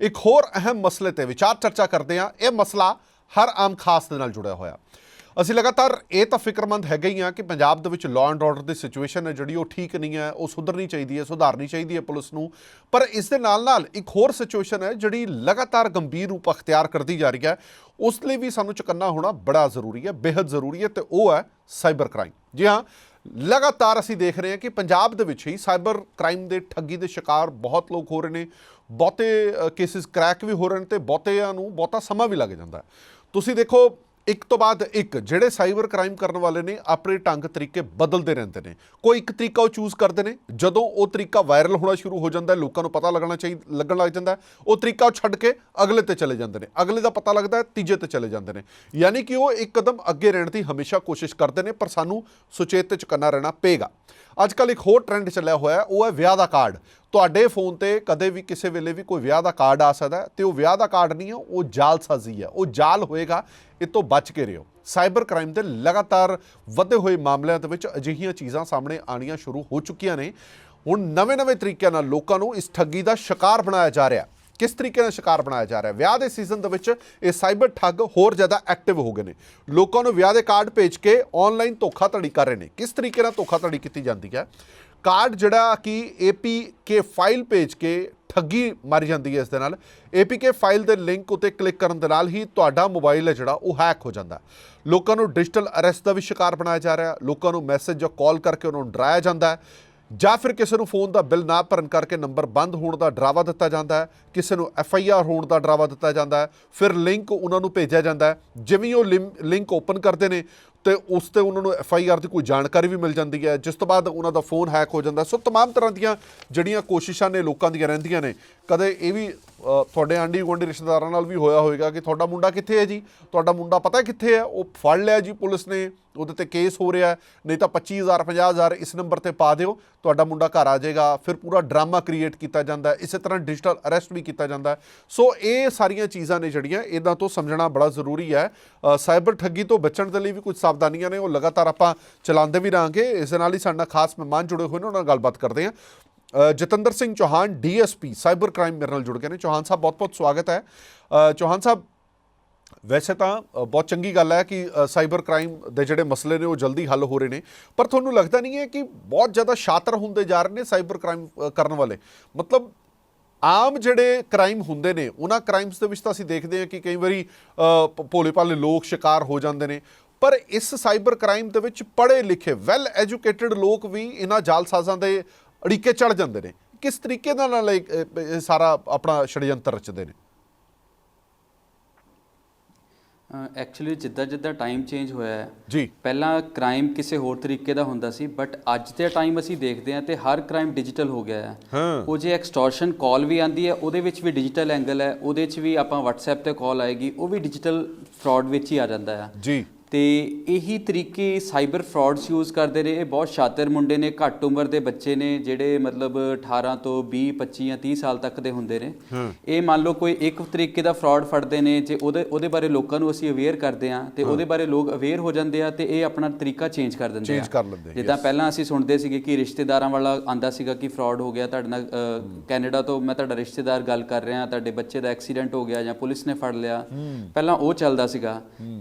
ਇੱਕ ਹੋਰ ਅਹਿਮ ਮਸਲੇ ਤੇ ਵਿਚਾਰ ਚਰਚਾ ਕਰਦੇ ਹਾਂ। ਇਹ ਮਸਲਾ ਹਰ ਆਮ ਖਾਸ ਦੇ ਨਾਲ ਜੁੜਿਆ ਹੋਇਆ। ਅਸੀਂ ਲਗਾਤਾਰ ਇਹ ਤਾਂ ਫਿਕਰਮੰਦ ਹੈਗੇ ਹੀ ਆ ਕਿ ਪੰਜਾਬ ਦੇ ਵਿੱਚ ਲਾਅ ਐਂਡ ਆਰਡਰ ਦੀ ਸਿਚੁਏਸ਼ਨ ਹੈ ਜਿਹੜੀ ਉਹ ਠੀਕ ਨਹੀਂ ਹੈ, ਉਹ ਸੁਧਰਨੀ ਚਾਹੀਦੀ ਹੈ, ਸੁਧਾਰਨੀ ਚਾਹੀਦੀ ਹੈ ਪੁਲਿਸ ਨੂੰ। ਪਰ ਇਸ ਦੇ ਨਾਲ ਨਾਲ ਇੱਕ ਹੋਰ ਸਿਚੁਏਸ਼ਨ ਹੈ ਜਿਹੜੀ ਲਗਾਤਾਰ ਗੰਭੀਰ ਰੂਪ ਅਖਤਿਆਰ ਕਰਦੀ ਜਾ ਰਹੀ ਹੈ। ਉਸ ਲਈ ਵੀ ਸਾਨੂੰ ਚੁਕੰਨਾ ਹੋਣਾ ਬੜਾ ਜ਼ਰੂਰੀ ਹੈ ਬੇहद ਜ਼ਰੂਰੀ ਹੈ ਤੇ ਉਹ ਹੈ ਸਾਈਬਰ ਕ੍ਰਾਈਮ ਜੀ ਹਾਂ ਲਗਾਤਾਰ ਅਸੀਂ ਦੇਖ ਰਹੇ ਹਾਂ ਕਿ ਪੰਜਾਬ ਦੇ ਵਿੱਚ ਹੀ ਸਾਈਬਰ ਕ੍ਰਾਈਮ ਦੇ ਠੱਗੀ ਦੇ ਸ਼ਿਕਾਰ ਬਹੁਤ ਲੋਕ ਹੋ ਰਹੇ ਨੇ, ਬਹੁਤੇ ਕੇਸਿਸ ਕ੍ਰੈਕ ਵੀ ਹੋ ਰਹੇ ਨੇ ਤੇ ਬਹੁਤਿਆਂ ਨੂੰ ਬਹੁਤਾ ਸਮਾਂ ਵੀ ਲੱਗ ਜਾਂਦਾ ਤੁਸੀਂ ਦੇਖੋ ਇੱਕ ਤੋਂ ਬਾਅਦ ਇੱਕ, ਜਿਹੜੇ ਸਾਈਬਰ ਕ੍ਰਾਈਮ ਕਰਨ ਵਾਲੇ ਨੇ, ਆਪਣੇ ਢੰਗ ਤਰੀਕੇ ਬਦਲਦੇ ਰਹਿੰਦੇ ਨੇ। ਕੋਈ ਇੱਕ ਤਰੀਕਾ ਉਹ ਚੂਜ਼ ਕਰਦੇ ਨੇ, ਜਦੋਂ ਉਹ ਤਰੀਕਾ ਵਾਇਰਲ ਹੋਣਾ ਸ਼ੁਰੂ ਹੋ ਜਾਂਦਾ ਹੈ, ਲੋਕਾਂ ਨੂੰ ਪਤਾ ਲੱਗਣਾ ਚਾਹੀਦਾ ਲੱਗਣ ਲੱਗ ਜਾਂਦਾ ਉਹ ਤਰੀਕਾ ਉਹ ਛੱਡ ਕੇ ਅਗਲੇ ਤੇ ਚਲੇ ਜਾਂਦੇ ਨੇ। ਅਗਲੇ ਦਾ ਪਤਾ ਲੱਗਦਾ ਹੈ, ਤੀਜੇ ਤੇ ਚਲੇ ਜਾਂਦੇ ਨੇ। ਯਾਨੀ ਕਿ ਉਹ ਇੱਕ ਕਦਮ ਅੱਗੇ ਰਹਿਣ ਦੀ ਹਮੇਸ਼ਾ ਕੋਸ਼ਿਸ਼ ਕਰਦੇ ਨੇ, ਪਰ ਸਾਨੂੰ ਸੁਚੇਤ ਤੇ ਚੁਕੰਨਾ ਰਹਿਣਾ ਪਏਗਾ। ਅੱਜ ਕੱਲ ਇੱਕ ਹੋਰ ਟ੍ਰੈਂਡ ਚੱਲਿਆ ਹੋਇਆ ਉਹ ਹੈ ਵਿਆਹ ਦਾ ਕਾਰਡ ਤੁਹਾਡੇ ਫੋਨ ਤੇ ਕਦੇ ਵੀ ਕਿਸੇ ਵੇਲੇ ਵੀ ਕੋਈ ਵਿਆਹ ਦਾ ਕਾਰਡ ਆ ਸਕਦਾ ਹੈ ਤੇ ਉਹ ਵਿਆਹ ਦਾ ਕਾਰਡ ਨਹੀਂ ਹੈ, ਉਹ ਜਾਲਸਾਜ਼ੀ ਹੈ। ਉਹ ਜਾਲ ਹੋਏਗਾ, ਇਹ ਤੋਂ ਬਚ ਕੇ ਰਹੋ। ਸਾਈਬਰ ਕ੍ਰਾਈਮ ਦੇ ਲਗਾਤਾਰ ਵਧੇ ਹੋਏ ਮਾਮਲਿਆਂ ਦੇ ਵਿੱਚ ਅਜਿਹੀਆਂ ਚੀਜ਼ਾਂ ਸਾਹਮਣੇ ਆਣੀਆਂ ਸ਼ੁਰੂ ਹੋ ਚੁੱਕੀਆਂ ਨੇ। ਹੁਣ ਨਵੇਂ-ਨਵੇਂ ਤਰੀਕਿਆਂ ਨਾਲ ਲੋਕਾਂ ਨੂੰ ਇਸ ਠੱਗੀ ਦਾ ਸ਼ਿਕਾਰ ਬਣਾਇਆ ਜਾ ਰਿਹਾ ਕਿਸ ਤਰੀਕੇ ਨਾਲ ਸ਼ਿਕਾਰ ਬਣਾਇਆ ਜਾ ਰਿਹਾ? ਵਿਆਹ ਦੇ ਸੀਜ਼ਨ ਦੇ ਵਿੱਚ ਇਹ ਸਾਈਬਰ ਠੱਗ ਹੋਰ ਜ਼ਿਆਦਾ ਐਕਟਿਵ ਹੋ ਗਏ ਨੇ। ਲੋਕਾਂ ਨੂੰ ਵਿਆਹ ਦੇ ਕਾਰਡ ਭੇਜ ਕੇ ਆਨਲਾਈਨ ਧੋਖਾਧੜੀ ਕਰ ਰਹੇ ਨੇ। ਕਿਸ ਤਰੀਕੇ ਨਾਲ ਧੋਖਾਧੜੀ ਕੀਤੀ ਜਾਂਦੀ ਹੈ? ਕਾਰਡ ਜਿਹੜਾ ਕਿ APK ਫਾਈਲ ਭੇਜ ਕੇ ਠੱਗੀ ਮਾਰੀ ਜਾਂਦੀ ਹੈ ਇਸ ਦੇ ਨਾਲ। APK ਫਾਈਲ ਦੇ ਲਿੰਕ ਉਤੇ ਕਲਿੱਕ ਕਰਨ ਦੇ ਨਾਲ ਹੀ ਤੁਹਾਡਾ ਮੋਬਾਈਲ ਹੈ ਜਿਹੜਾ, ਉਹ ਹੈਕ ਹੋ ਜਾਂਦਾ। ਲੋਕਾਂ ਨੂੰ ਡਿਜੀਟਲ ਅਰੈਸਟ ਦਾ ਵੀ ਸ਼ਿਕਾਰ ਬਣਾਇਆ ਜਾ ਰਿਹਾ। ਲੋਕਾਂ ਨੂੰ ਮੈਸੇਜ ਜਾਂ ਕਾਲ ਕਰਕੇ ਉਹਨਾਂ ਨੂੰ ਡਰਾਇਆ ਜਾਂਦਾ ਹੈ। ਜਾਂ ਫਿਰ ਕਿਸੇ ਨੂੰ ਫੋਨ ਦਾ ਬਿੱਲ ਨਾ ਭਰਨ ਕਰਕੇ ਨੰਬਰ ਬੰਦ ਹੋਣ ਦਾ ਡਰਾਵਾ ਦਿੱਤਾ ਜਾਂਦਾ ਹੈ ਕਿਸੇ ਨੂੰ ਐਫ ਆਈ ਆਰ ਹੋਣ ਦਾ ਡਰਾਵਾ ਦਿੱਤਾ ਜਾਂਦਾ ਹੈ ਫਿਰ ਲਿੰਕ ਉਹਨਾਂ ਨੂੰ ਭੇਜਿਆ ਜਾਂਦਾ ਹੈ ਜਿਵੇਂ ਹੀ ਉਹ ਲਿੰਕ ਓਪਨ ਕਰਦੇ ਨੇ ਤੇ ਉਸ ਤੇ ਉਹਨਾਂ ਨੂੰ ਐਫ ਆਈ ਆਰ ਦੀ ਕੋਈ ਜਾਣਕਾਰੀ ਵੀ ਮਿਲ ਜਾਂਦੀ ਹੈ ਜਿਸ ਤੋਂ ਬਾਅਦ ਉਹਨਾਂ ਦਾ ਫੋਨ ਹੈਕ ਹੋ ਜਾਂਦਾ ਹੈ। ਸੋ तमाम ਤਰ੍ਹਾਂ ਦੀਆਂ ਜਿਹੜੀਆਂ ਕੋਸ਼ਿਸ਼ਾਂ ਨੇ ਲੋਕਾਂ ਦੀਆਂ ਰਹਿੰਦੀਆਂ ਨੇ ਕਦੇ ਇਹ ਵੀ ਅ, ਤੁਹਾਡੇ ਆਂਢੀ ਗੁਆਂਢੀ ਰਿਸ਼ਤੇਦਾਰਾਂ ਨਾਲ ਵੀ ਹੋਇਆ ਹੋਵੇਗਾ ਕਿ ਤੁਹਾਡਾ ਮੁੰਡਾ ਕਿੱਥੇ ਹੈ ਜੀ ਤੁਹਾਡਾ ਮੁੰਡਾ ਪਤਾ ਕਿੱਥੇ ਹੈ ਉਹ ਫੜ ਲਿਆ ਜੀ ਪੁਲਿਸ ਨੇ ਉਹਦੇ ਤੇ ਕੇਸ ਹੋ ਰਿਹਾ ਨਹੀਂ ਤਾਂ 25000 50000 ਇਸ ਨੰਬਰ ਤੇ ਪਾ ਦਿਓ, ਤੁਹਾਡਾ ਮੁੰਡਾ ਘਰ ਆ ਜਾਏਗਾ, ਫਿਰ ਪੂਰਾ ਡਰਾਮਾ ਕ੍ਰੀਏਟ ਕੀਤਾ ਜਾਂਦਾ ਹੈ, ਇਸੇ ਤਰ੍ਹਾਂ ਡਿਜੀਟਲ ਅਰੈਸਟ ਵੀ ਕੀਤਾ ਜਾਂਦਾ ਹੈ। ਸੋ ਇਹ ਸਾਰੀਆਂ ਚੀਜ਼ਾਂ ਨੇ ਜਿਹੜੀਆਂ ਇਹਨਾਂ ਤੋਂ ਸਮਝਣਾ ਬੜਾ ਜ਼ਰੂਰੀ ਹੈ। ਸਾਈਬਰ ਠੱਗੀ ਤੋਂ ਬਚਣ ਦੇ ਲਈ ਵੀ ਕੁਝ ਸਾਵਧਾਨੀਆਂ ਨੇ, ਉਹ ਲਗਾਤਾਰ ਆਪਾਂ ਚਲਾਉਂਦੇ ਵੀ ਰਹਾਂਗੇ। ਇਸ ਦੇ ਨਾਲ ਹੀ ਸਾਡੇ ਨਾਲ ਖਾਸ ਮਹਿਮਾਨ ਜੁੜੇ ਹੋਏ ਨੇ, ਉਹਨਾਂ ਨਾਲ ਗੱਲਬਾਤ ਕਰਦੇ ਹਾਂ। Jatinder Singh Chauhan, DSP cyber crime ਮੇਰੇ ਨਾਲ ਜੁੜ ਗਏ ਨੇ। ਚੌਹਾਨ ਸਾਹਿਬ, ਬਹੁਤ-ਬਹੁਤ ਸਵਾਗਤ ਹੈ। ਚੌਹਾਨ ਸਾਹਿਬ ਵੈਸੇ ਤਾਂ ਬਹੁਤ ਚੰਗੀ ਗੱਲ ਹੈ ਕਿ ਸਾਈਬਰ ਕ੍ਰਾਈਮ ਦੇ ਜਿਹੜੇ ਮਸਲੇ ਨੇ ਉਹ ਜਲਦੀ ਹੱਲ ਹੋ ਰਹੇ ਨੇ। ਪਰ ਤੁਹਾਨੂੰ ਲੱਗਦਾ ਨਹੀਂ ਹੈ ਕਿ ਬਹੁਤ ਜ਼ਿਆਦਾ ਸ਼ਾਤਰ ਹੁੰਦੇ ਜਾ ਰਹੇ ਨੇ ਸਾਈਬਰ ਕ੍ਰਾਈਮ ਕਰਨ ਵਾਲੇ? ਮਤਲਬ ਆਮ ਜਿਹੜੇ ਕ੍ਰਾਈਮ ਹੁੰਦੇ ਨੇ, ਉਹਨਾਂ ਕ੍ਰਾਈਮਸ ਦੇ ਵਿੱਚ ਤਾਂ ਅਸੀਂ ਦੇਖਦੇ ਹਾਂ ਕਿ ਕਈ ਵਾਰੀ ਭੋਲੇ ਭਾਲੇ ਲੋਕ ਸ਼ਿਕਾਰ ਹੋ ਜਾਂਦੇ ਨੇ। ਪਰ ਇਸ ਸਾਈਬਰ ਕ੍ਰਾਈਮ ਦੇ ਵਿੱਚ ਪੜ੍ਹੇ ਲਿਖੇ ਵੈਲ ਐਜੂਕੇਟਿਡ ਲੋਕ ਵੀ ਇਹਨਾਂ ਜਾਲਸਾਜ਼ਾਂ ਦੇ ਅੜੀਕੇ ਚੜ ਜਾਂਦੇ ਨੇ। ਕਿਸ ਤਰੀਕੇ ਨਾਲ ਇਹ ਸਾਰਾ ਆਪਣਾ ਛੜਯੰਤਰ ਰਚਦੇ ਨੇ? ਐਕਚੁਅਲੀ ਜਿੱਦਾਂ ਜਿੱਦਾਂ ਟਾਈਮ ਚੇਂਜ ਹੋਇਆ ਹੈ ਜੀ। ਪਹਿਲਾਂ ਕ੍ਰਾਈਮ ਕਿਸੇ ਹੋਰ ਤਰੀਕੇ ਦਾ ਹੁੰਦਾ ਸੀ ਬਟ ਅੱਜ ਦੇ ਟਾਈਮ ਅਸੀਂ ਦੇਖਦੇ ਹਾਂ ਤੇ ਹਰ ਕ੍ਰਾਈਮ ਡਿਜੀਟਲ ਹੋ ਗਿਆ ਹੈ। ਹਾਂ। ਉਹ ਜੇ ਐਕਸਟੋਰਸ਼ਨ ਕਾਲ ਵੀ ਆਂਦੀ ਹੈ ਉਹਦੇ ਵਿੱਚ ਵੀ ਡਿਜੀਟਲ ਐਂਗਲ ਹੈ ਉਹਦੇ 'ਚ ਵੀ ਆਪਾਂ WhatsApp ਤੇ ਕਾਲ ਆਏਗੀ ਉਹ ਵੀ ਡਿਜੀਟਲ ਫਰਾਡ ਵਿੱਚ ਹੀ ਆ ਜਾਂਦਾ ਹੈ। ਜੀ। ਤੇ ਇਹੀ ਤਰੀਕੇ ਸਾਈਬਰ ਫਰਾਡਸ ਯੂਜ਼ ਕਰਦੇ ਨੇ ਇਹ ਬਹੁਤ ਸ਼ਾਤਰ ਮੁੰਡੇ ਨੇ ਘੱਟ ਉਮਰ ਦੇ ਬੱਚੇ ਨੇ ਜਿਹੜੇ ਮਤਲਬ 18 ਤੋਂ 20 25 ਜਾਂ 30 ਸਾਲ ਤੱਕ ਦੇ ਹੁੰਦੇ ਨੇ। ਇਹ ਮੰਨ ਲਓ ਕੋਈ ਇੱਕ ਤਰੀਕੇ ਦਾ ਫਰਾਡ ਫੜਦੇ ਨੇ ਜੇ ਉਹਦੇ ਉਹਦੇ ਬਾਰੇ ਲੋਕਾਂ ਨੂੰ ਅਸੀਂ ਅਵੇਅਰ ਕਰਦੇ ਆ ਤੇ ਉਹਦੇ ਬਾਰੇ ਲੋਕ ਅਵੇਅਰ ਹੋ ਜਾਂਦੇ ਆ ਤੇ ਇਹ ਆਪਣਾ ਤਰੀਕਾ ਚੇਂਜ ਕਰ ਦਿੰਦੇ ਆ। ਚੇਂਜ ਕਰ ਲੈਂਦੇ ਜਿੱਦਾਂ ਪਹਿਲਾਂ ਅਸੀਂ ਸੁਣਦੇ ਸੀਗੇ ਕਿ ਰਿਸ਼ਤੇਦਾਰਾਂ ਵਾਲਾ ਆਂਦਾ ਸੀਗਾ ਕਿ ਫਰਾਡ ਹੋ ਗਿਆ ਤੁਹਾਡੇ ਨਾਲ ਕੈਨੇਡਾ ਤੋਂ ਮੈਂ ਤੁਹਾਡਾ ਰਿਸ਼ਤੇਦਾਰ ਗੱਲ ਕਰ ਰਿਹਾ ਤੁਹਾਡੇ ਬੱਚੇ ਦਾ ਐਕਸੀਡੈਂਟ ਹੋ ਗਿਆ ਜਾਂ ਪੁਲਿਸ ਨੇ ਫੜ ਲਿਆ। ਪਹਿਲਾਂ ਉਹ ਚੱਲਦਾ ਸੀਗਾ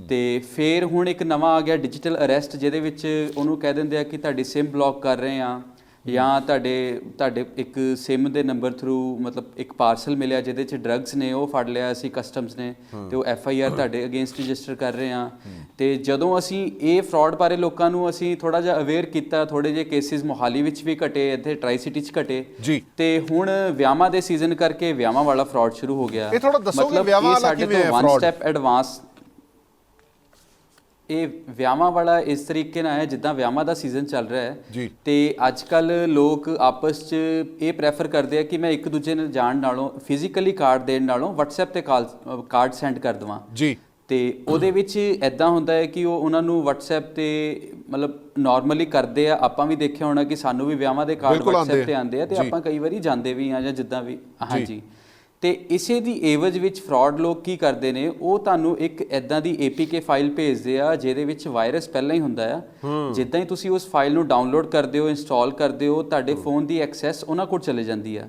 ਤੇ ਫਿਰ ਹੁਣ ਇੱਕ ਨਵਾਂ ਆ ਗਿਆ ਡਿਜੀਟਲ ਅਰੈਸਟ ਜਿਹਦੇ ਵਿੱਚ ਉਹਨੂੰ ਕਹਿ ਦਿੰਦੇ ਆ ਕਿ ਤੁਹਾਡੀ ਸਿਮ ਬਲੌਕ ਕਰ ਰਹੇ ਆ ਜਾਂ ਤੁਹਾਡੇ ਤੁਹਾਡੇ ਇੱਕ ਸਿਮ ਦੇ ਨੰਬਰ ਥਰੂ ਮਤਲਬ ਇੱਕ ਪਾਰਸਲ ਮਿਲਿਆ ਜਿਹਦੇ ਚ ਡਰੱਗਸ ਨੇ ਉਹ ਫੜ ਲਿਆ ਅਸੀਂ ਕਸਟਮਸ ਨੇ ਤੇ ਉਹ ਐਫ ਆਈ ਆਰ ਤੁਹਾਡੇ ਅਗੇਂਸਟ ਰਜਿਸਟਰ ਕਰ ਰਹੇ ਆ ਤੇ ਜਦੋਂ ਅਸੀਂ ਇਹ ਫਰਾਡ ਬਾਰੇ ਲੋਕਾਂ ਨੂੰ ਅਸੀਂ ਥੋੜਾ ਜਿਹਾ ਅਵੇਅਰ ਕੀਤਾ ਥੋੜੇ ਜਿਹੇ ਕੇਸਿਸ ਮੋਹਾਲੀ ਵਿੱਚ ਵੀ ਘਟੇ ਇੱਥੇ ਟਰਾਈ ਸਿਟੀ ਚ ਘਟੇ। ਜੀ। ਤੇ ਹੁਣ ਵਿਆਹਾਂ ਦੇ ਸੀਜ਼ਨ ਕਰਕੇ ਵਿਆਹਾਂ ਵਾਲਾ ਫਰਾਡ ਸ਼ੁਰੂ ਹੋ ਗਿਆ। ਇਹ ਥੋੜ੍ਹਾ ਦੱਸੋਗੇ ਵਿਆਹਾਂ ਵਾਲਾ ਕਿਵੇਂ ਹੈ ਤੋਂ one fraud? step ਐਡਵਾਂਸ ਇਹ ਵਿਆਹਾਂ ਵਾਲਾ ਇਸ ਤਰੀਕੇ ਨਾਲ ਹੈ ਜਿੱਦਾਂ ਵਿਆਹਾਂ ਦਾ ਸੀਜ਼ਨ ਚੱਲ ਰਿਹਾ ਹੈ। ਤੇ ਅੱਜ ਕੱਲ ਲੋਕ ਆਪਸ 'ਚ ਇਹ ਪ੍ਰੈਫਰ ਕਰਦੇ ਆ ਕਿ ਮੈਂ ਇੱਕ ਦੂਜੇ ਨੂੰ ਜਾਣ ਨਾਲੋਂ ਫਿਜ਼ੀਕਲੀ ਕਾਰਡ ਦੇਣ ਨਾਲੋਂ WhatsApp ਤੇ ਕਾਲ ਕਾਰਡ ਸੈਂਡ ਕਰ ਦਵਾਂ। ਜੀ। ਤੇ ਉਹਦੇ ਵਿੱਚ ਐਦਾਂ ਹੁੰਦਾ ਹੈ ਕਿ ਉਹ ਉਹਨਾਂ ਨੂੰ WhatsApp ਤੇ ਮਤਲਬ ਨਾਰਮਲੀ ਕਰਦੇ ਆ। ਆਪਾਂ ਵੀ ਦੇਖਿਆ ਹੋਣਾ ਕਿ ਸਾਨੂੰ ਵੀ ਵਿਆਹਾਂ ਦੇ ਕਾਰਡ WhatsApp। ਤੇ ਆਉਂਦੇ ਆ ਤੇ। ਆਪਾਂ ਕਈ ਵਾਰੀ ਜਾਂਦੇ ਵੀ ਆ ਜਾਂ ਜਿੱਦਾਂ ਵੀ। ਹਾਂਜੀ। ਤੇ ਇਸੇ ਦੀ ਏਵਜ ਵਿੱਚ ਫਰਾਡ ਲੋਕ ਕੀ ਕਰਦੇ ਨੇ? ਉਹ ਤੁਹਾਨੂੰ ਇੱਕ ਐਦਾਂ ਦੀ APK ਫਾਈਲ ਭੇਜਦੇ ਆ ਜਿਹਦੇ ਵਿੱਚ ਵਾਇਰਸ ਪਹਿਲਾਂ ਹੀ ਹੁੰਦਾ ਆ। ਜਿੱਦਾਂ ਹੀ ਤੁਸੀਂ ਉਸ ਫਾਈਲ ਨੂੰ ਡਾਊਨਲੋਡ ਕਰਦੇ ਹੋ ਇੰਸਟਾਲ ਕਰਦੇ ਹੋ ਤੁਹਾਡੇ ਫੋਨ ਦੀ ਐਕਸੈਸ ਉਹਨਾਂ ਕੋਲ ਚਲੇ ਜਾਂਦੀ ਆ।